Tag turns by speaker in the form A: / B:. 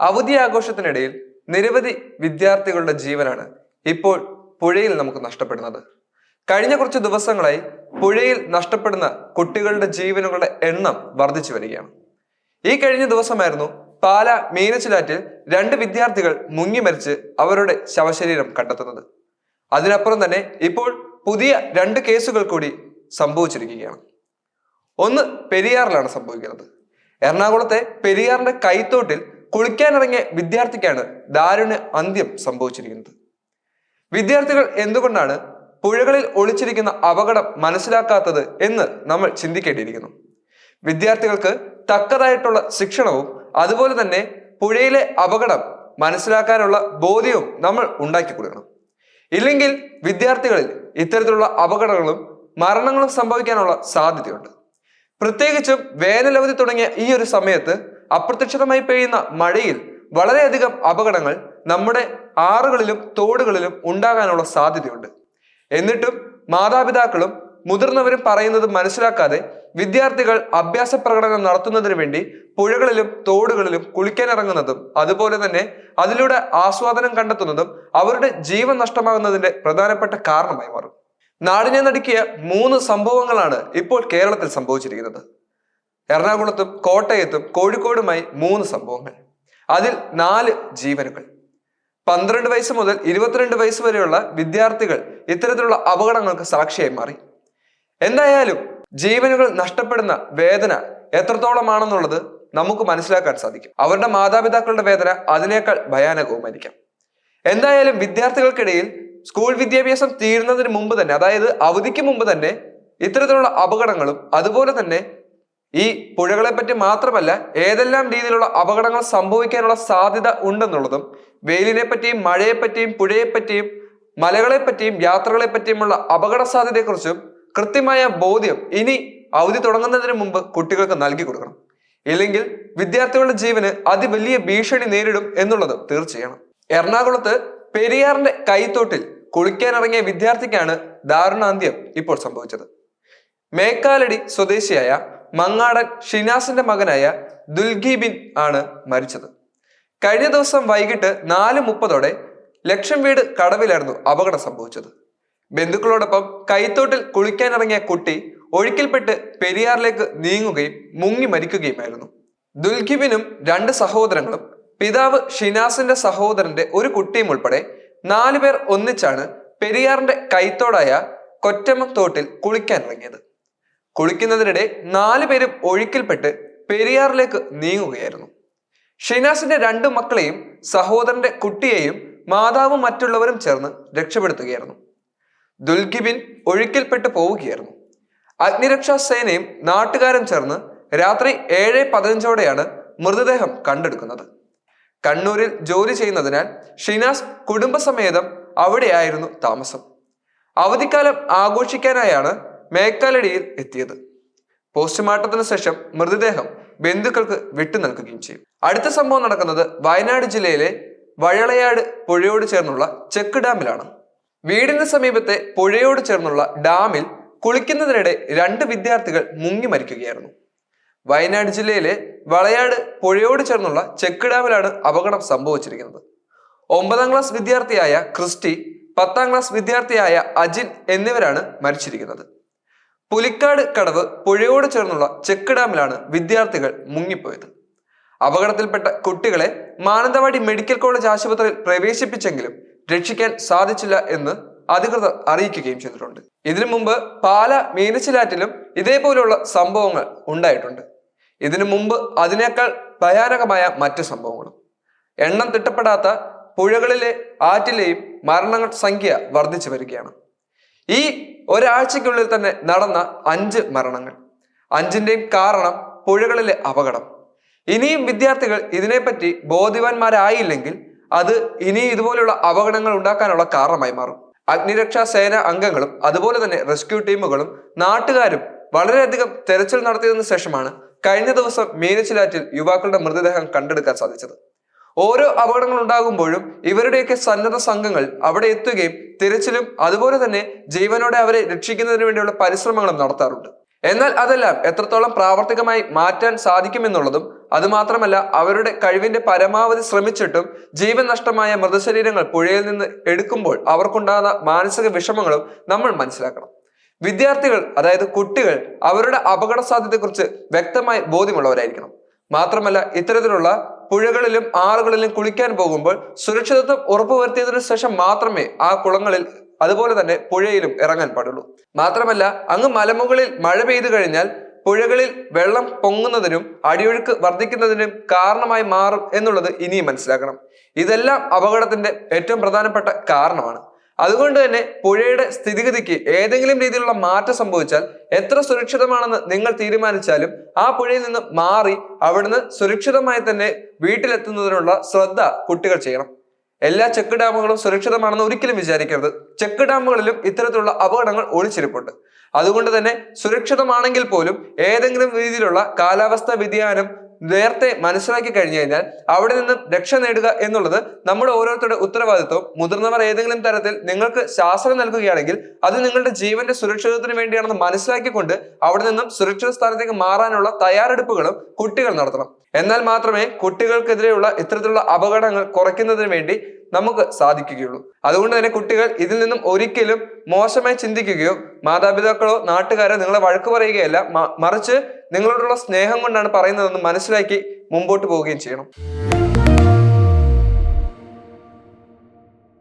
A: അവധി ആഘോഷത്തിനിടയിൽ നിരവധി വിദ്യാർത്ഥികളുടെ ജീവനാണ് ഇപ്പോൾ പുഴയിൽ നമുക്ക് നഷ്ടപ്പെടുന്നത്. കഴിഞ്ഞ കുറച്ച് ദിവസങ്ങളായി പുഴയിൽ നഷ്ടപ്പെടുന്ന കുട്ടികളുടെ ജീവനുകളുടെ എണ്ണം വർദ്ധിച്ചു വരികയാണ്. ഈ കഴിഞ്ഞ ദിവസമായിരുന്നു പാല മീനച്ചിലാറ്റിൽ രണ്ട് വിദ്യാർത്ഥികൾ മുങ്ങി മരിച്ച് അവരുടെ ശവശരീരം കണ്ടെത്തുന്നത്. അതിനപ്പുറം തന്നെ ഇപ്പോൾ പുതിയ രണ്ട് കേസുകൾ കൂടി സംഭവിച്ചിരിക്കുകയാണ്. ഒന്ന് പെരിയാറിലാണ് സംഭവിക്കുന്നത്. എറണാകുളത്തെ പെരിയാറിന്റെ കൈത്തോട്ടിൽ കുളിക്കാനിറങ്ങിയ വിദ്യാർത്ഥിക്കാണ് ദാരുണ അന്ത്യം സംഭവിച്ചിരിക്കുന്നത്. വിദ്യാർത്ഥികൾ എന്തുകൊണ്ടാണ് പുഴകളിൽ ഒളിച്ചിരിക്കുന്ന അപകടം മനസ്സിലാക്കാത്തത് എന്ന് നമ്മൾ ചിന്തിക്കേണ്ടിയിരിക്കുന്നു. വിദ്യാർത്ഥികൾക്ക് തക്കതായിട്ടുള്ള ശിക്ഷണവും അതുപോലെ തന്നെ പുഴയിലെ അപകടം മനസ്സിലാക്കാനുള്ള ബോധ്യവും നമ്മൾ ഉണ്ടാക്കി കൊടുക്കണം ഇല്ലെങ്കിൽ വിദ്യാർത്ഥികളിൽ ഇത്തരത്തിലുള്ള അപകടങ്ങളും മരണങ്ങളും സംഭവിക്കാനുള്ള സാധ്യതയുണ്ട്. പ്രത്യേകിച്ചും വേനലവധി തുടങ്ങിയ ഈ ഒരു സമയത്ത് അപ്രത്യക്ഷിതമായി പെയ്യുന്ന മഴയിൽ വളരെയധികം അപകടങ്ങൾ നമ്മുടെ ആറുകളിലും തോടുകളിലും ഉണ്ടാകാനുള്ള സാധ്യതയുണ്ട്. എന്നിട്ടും മാതാപിതാക്കളും മുതിർന്നവരും പറയുന്നത് മനസ്സിലാക്കാതെ വിദ്യാർത്ഥികൾ അഭ്യാസ പ്രകടനം നടത്തുന്നതിന് വേണ്ടി പുഴകളിലും തോടുകളിലും കുളിക്കാൻ കുളിക്കാനിറങ്ങുന്നതും അതുപോലെ തന്നെ അതിലൂടെ ആസ്വാദനം കണ്ടെത്തുന്നതും അവരുടെ ജീവൻ നഷ്ടമാകുന്നതിന്റെ പ്രധാനപ്പെട്ട കാരണമായി മാറും. നാടിനെ നടുക്കിയ മൂന്ന് സംഭവങ്ങളാണ് ഇപ്പോൾ കേരളത്തിൽ സംഭവിച്ചിരിക്കുന്നത്. എറണാകുളത്തും കോട്ടയത്തും കോഴിക്കോടുമായി മൂന്ന് സംഭവങ്ങൾ. അതിൽ നാല് ജീവനുകൾ. പന്ത്രണ്ട് വയസ്സ് മുതൽ ഇരുപത്തിരണ്ട് വയസ്സ് വരെയുള്ള വിദ്യാർത്ഥികൾ ഇത്തരത്തിലുള്ള അപകടങ്ങൾക്ക് സാക്ഷിയായി മാറി. എന്തായാലും ജീവനുകൾ നഷ്ടപ്പെടുന്ന വേദന എത്രത്തോളമാണെന്നുള്ളത് നമുക്ക് മനസ്സിലാക്കാൻ സാധിക്കും. അവരുടെ മാതാപിതാക്കളുടെ വേദന അതിനേക്കാൾ ഭയാനകവുമായിരിക്കാം. എന്തായാലും വിദ്യാർത്ഥികൾക്കിടയിൽ സ്കൂൾ വിദ്യാഭ്യാസം തീരുന്നതിന് മുമ്പ് തന്നെ അതായത് അവധിക്ക് മുമ്പ് തന്നെ ഇത്തരത്തിലുള്ള അപകടങ്ങളും അതുപോലെ തന്നെ ഈ പുഴകളെ പറ്റി മാത്രമല്ല ഏതെല്ലാം രീതിയിലുള്ള അപകടങ്ങൾ സംഭവിക്കാനുള്ള സാധ്യത ഉണ്ടെന്നുള്ളതും വെയിലിനെ പറ്റിയും മഴയെ പറ്റിയും പുഴയെ പറ്റിയും മലകളെ പറ്റിയും യാത്രകളെ പറ്റിയുമുള്ള അപകട സാധ്യതയെക്കുറിച്ചും കൃത്യമായ ബോധ്യം ഇനി അവധി തുടങ്ങുന്നതിന് മുമ്പ് കുട്ടികൾക്ക് നൽകി കൊടുക്കണം. ഇല്ലെങ്കിൽ വിദ്യാർത്ഥികളുടെ ജീവന് അതിവലിയ ഭീഷണി നേരിടും എന്നുള്ളത് തീർച്ചയാണ്. എറണാകുളത്ത് പെരിയാറിന്റെ കൈത്തോട്ടിൽ കുളിക്കാനിറങ്ങിയ വിദ്യാർത്ഥിക്കാണ് ദാരുണാന്ത്യം ഇപ്പോൾ സംഭവിച്ചത്. മേക്കാലടി സ്വദേശിയായ മങ്ങാടൻ ഷിനാസിന്റെ മകനായ ദുൽഗി ബിൻ ആണ് മരിച്ചത്. കഴിഞ്ഞ ദിവസം വൈകിട്ട് നാല് മുപ്പതോടെ ലക്ഷം വീട് കടവിലായിരുന്നു അപകടം സംഭവിച്ചത്. ബന്ധുക്കളോടൊപ്പം കൈത്തോട്ടിൽ കുളിക്കാനിറങ്ങിയ കുട്ടി ഒഴുക്കിൽപ്പെട്ട് പെരിയാറിലേക്ക് നീങ്ങുകയും മുങ്ങി മരിക്കുകയുമായിരുന്നു. ദുൽഖിബിനും രണ്ട് സഹോദരങ്ങളും പിതാവ് ഷിനാസിന്റെ സഹോദരന്റെ ഒരു കുട്ടിയും ഉൾപ്പെടെ നാലുപേർ ഒന്നിച്ചാണ് പെരിയാറിന്റെ കൈത്തോടായ കൊറ്റമ്മ തോട്ടിൽ കുളിക്കാനിറങ്ങിയത്. കുളിക്കുന്നതിനിടെ നാലു പേരും ഒഴുക്കിൽപ്പെട്ട് പെരിയാറിലേക്ക് നീങ്ങുകയായിരുന്നു. ഷിനാസിന്റെ രണ്ട് മക്കളെയും സഹോദരന്റെ കുട്ടിയെയും മാതാവും മറ്റുള്ളവരും ചേർന്ന് രക്ഷപ്പെടുത്തുകയായിരുന്നു. ദുൽഗിബിൻ ഒഴുക്കിൽപ്പെട്ട് പോവുകയായിരുന്നു. അഗ്നിരക്ഷാ സേനയും നാട്ടുകാരും ചേർന്ന് രാത്രി ഏഴ് പതിനഞ്ചോടെയാണ് മൃതദേഹം കണ്ടെടുക്കുന്നത്. കണ്ണൂരിൽ ജോലി ചെയ്യുന്നതിനാൽ ഷിനാസ് കുടുംബസമേതം അവിടെയായിരുന്നു താമസം. അവധിക്കാലം ആഘോഷിക്കാനായാണ് മേക്കാലടിയിൽ എത്തിയത്. പോസ്റ്റ്മോർട്ടത്തിന് ശേഷം മൃതദേഹം ബന്ധുക്കൾക്ക് വിട്ടു നൽകുകയും ചെയ്യും. അടുത്ത സംഭവം നടക്കുന്നത് വയനാട് ജില്ലയിലെ വഴളയാട് പുഴയോട് ചേർന്നുള്ള ചെക്ക് ഡാമിലാണ്. വീടിന് സമീപത്തെ പുഴയോട് ചേർന്നുള്ള ഡാമിൽ കുളിക്കുന്നതിനിടെ രണ്ട് വിദ്യാർത്ഥികൾ മുങ്ങി മരിക്കുകയായിരുന്നു. വയനാട് ജില്ലയിലെ വളയാട് പുഴയോട് ചേർന്നുള്ള ചെക്ക് ഡാമിലാണ് അപകടം സംഭവിച്ചിരിക്കുന്നത്. ഒമ്പതാം ക്ലാസ് വിദ്യാർത്ഥിയായ ക്രിസ്റ്റി പത്താം ക്ലാസ് വിദ്യാർത്ഥിയായ അജിൻ എന്നിവരാണ് മരിച്ചിരിക്കുന്നത്. പുലിക്കാട് കടവ് പുഴയോട് ചേർന്നുള്ള ചെക്ക് ഡാമിലാണ് വിദ്യാർത്ഥികൾ മുങ്ങിപ്പോയത്. അപകടത്തിൽപ്പെട്ട കുട്ടികളെ മാനന്തവാടി മെഡിക്കൽ കോളേജ് ആശുപത്രിയിൽ പ്രവേശിപ്പിച്ചെങ്കിലും രക്ഷിക്കാൻ സാധിച്ചില്ല എന്ന് അധികൃതർ അറിയിക്കുകയും ചെയ്തിട്ടുണ്ട്. ഇതിനു മുമ്പ് പാല മീനച്ചിലാറ്റിലും ഇതേപോലെയുള്ള സംഭവങ്ങൾ ഉണ്ടായിട്ടുണ്ട്. ഇതിനു മുമ്പ് അതിനേക്കാൾ ഭയാനകമായ മറ്റ് സംഭവങ്ങളും. എണ്ണം തിട്ടപ്പെടാത്ത പുഴകളിലെ ആറ്റിലെയും മരണങ്ങൾ സംഖ്യ വർദ്ധിച്ചു വരികയാണ്. ഈ ഒരാഴ്ചയ്ക്കുള്ളിൽ തന്നെ നടന്ന അഞ്ച് മരണങ്ങൾ. അഞ്ചിന്റെയും കാരണം പുഴകളിലെ അപകടം. ഇനിയും വിദ്യാർത്ഥികൾ ഇതിനെപ്പറ്റി ബോധ്യവാന്മാരായില്ലെങ്കിൽ അത് ഇനി ഇതുപോലെയുള്ള അപകടങ്ങൾ ഉണ്ടാക്കാനുള്ള കാരണമായി മാറും. അഗ്നിരക്ഷാ സേന അംഗങ്ങളും അതുപോലെ തന്നെ റെസ്ക്യൂ ടീമുകളും നാട്ടുകാരും വളരെയധികം തെരച്ചിൽ നടത്തിയതിനു ശേഷമാണ് കഴിഞ്ഞ ദിവസം മീനച്ചിലാറ്റിൽ യുവാക്കളുടെ മൃതദേഹം കണ്ടെടുക്കാൻ സാധിച്ചത്. ഓരോ അപകടങ്ങൾ ഉണ്ടാകുമ്പോഴും ഇവരുടെയൊക്കെ സന്നദ്ധ സംഘങ്ങൾ അവിടെ എത്തുകയും തിരച്ചിലും അതുപോലെ തന്നെ ജീവനോടെ അവരെ രക്ഷിക്കുന്നതിന് വേണ്ടിയുള്ള പരിശ്രമങ്ങളും നടത്താറുണ്ട്. എന്നാൽ അതെല്ലാം എത്രത്തോളം പ്രാവർത്തികമായി മാറ്റാൻ സാധിക്കുമെന്നുള്ളതും അതുമാത്രമല്ല അവരുടെ കഴിവിന്റെ പരമാവധി ശ്രമിച്ചിട്ടും ജീവൻ നഷ്ടമായ മൃതശരീരങ്ങൾ പുഴയിൽ നിന്ന് എടുക്കുമ്പോൾ അവർക്കുണ്ടാകുന്ന മാനസിക വിഷമങ്ങളും നമ്മൾ മനസ്സിലാക്കണം. വിദ്യാർത്ഥികൾ അതായത് കുട്ടികൾ അവരുടെ അപകട സാധ്യതയെക്കുറിച്ച് വ്യക്തമായി ബോധ്യമുള്ളവരായിരിക്കണം. മാത്രമല്ല ഇത്തരത്തിലുള്ള പുഴകളിലും ആറുകളിലും കുളിക്കാൻ പോകുമ്പോൾ സുരക്ഷിതത്വം ഉറപ്പുവരുത്തിയതിനു ശേഷം മാത്രമേ ആ കുളങ്ങളിൽ അതുപോലെ തന്നെ പുഴയിലും ഇറങ്ങാൻ പാടുള്ളൂ. മാത്രമല്ല അങ്ങ് മലമുകളിൽ മഴ പെയ്തു കഴിഞ്ഞാൽ പുഴകളിൽ വെള്ളം പൊങ്ങുന്നതിനും അടിയൊഴുക്ക് വർദ്ധിക്കുന്നതിനും കാരണമായി മാറും എന്നുള്ളത് ഇനിയും മനസ്സിലാക്കണം. ഇതെല്ലാം അപകടത്തിന്റെ ഏറ്റവും പ്രധാനപ്പെട്ട കാരണമാണ്. അതുകൊണ്ട് തന്നെ പുഴയുടെ സ്ഥിതിഗതിക്ക് ഏതെങ്കിലും രീതിയിലുള്ള മാറ്റം സംഭവിച്ചാൽ എത്ര സുരക്ഷിതമാണെന്ന് നിങ്ങൾ തീരുമാനിച്ചാലും ആ പുഴയിൽ നിന്ന് മാറി അവിടുന്ന് സുരക്ഷിതമായി തന്നെ വീട്ടിലെത്തുന്നതിനുള്ള ശ്രദ്ധ കുട്ടികൾ ചെയ്യണം. എല്ലാ ചെക്ക് ഡാമുകളും സുരക്ഷിതമാണെന്ന് ഒരിക്കലും വിചാരിക്കരുത്. ചെക്ക് ഡാമുകളിലും ഇത്തരത്തിലുള്ള അപകടങ്ങൾ ഒളിച്ചിരിപ്പുണ്ട്. അതുകൊണ്ട് തന്നെ സുരക്ഷിതമാണെങ്കിൽ പോലും ഏതെങ്കിലും രീതിയിലുള്ള കാലാവസ്ഥാ വ്യതിയാനം നേരത്തെ മനസ്സിലാക്കി കഴിഞ്ഞു കഴിഞ്ഞാൽ അവിടെ നിന്നും രക്ഷ നേടുക എന്നുള്ളത് നമ്മുടെ ഓരോരുത്തരുടെ ഉത്തരവാദിത്വം. മുതിർന്നവർ ഏതെങ്കിലും തരത്തിൽ നിങ്ങൾക്ക് ശാസ്ത്രം നൽകുകയാണെങ്കിൽ അത് നിങ്ങളുടെ ജീവന്റെ സുരക്ഷിതത്വത്തിന് വേണ്ടിയാണെന്ന് മനസ്സിലാക്കിക്കൊണ്ട് അവിടെ നിന്നും സുരക്ഷിത സ്ഥാനത്തേക്ക് മാറാനുള്ള തയ്യാറെടുപ്പുകളും കുട്ടികൾ നടത്തണം. എന്നാൽ മാത്രമേ കുട്ടികൾക്കെതിരെയുള്ള ഇത്തരത്തിലുള്ള അപകടങ്ങൾ കുറയ്ക്കുന്നതിന് വേണ്ടി നമുക്ക് സാധിക്കുകയുള്ളൂ. അതുകൊണ്ട് തന്നെ കുട്ടികൾ ഇതിൽ നിന്നും ഒരിക്കലും മോശമായി ചിന്തിക്കുകയോ മാതാപിതാക്കളോ നാട്ടുകാരോ നിങ്ങളെ വഴക്ക് പറയുകയല്ല മറിച്ച് നിങ്ങളോടുള്ള സ്നേഹം കൊണ്ടാണ് പറയുന്നതെന്ന് മനസ്സിലാക്കി മുമ്പോട്ട് പോവുകയും ചെയ്യണം.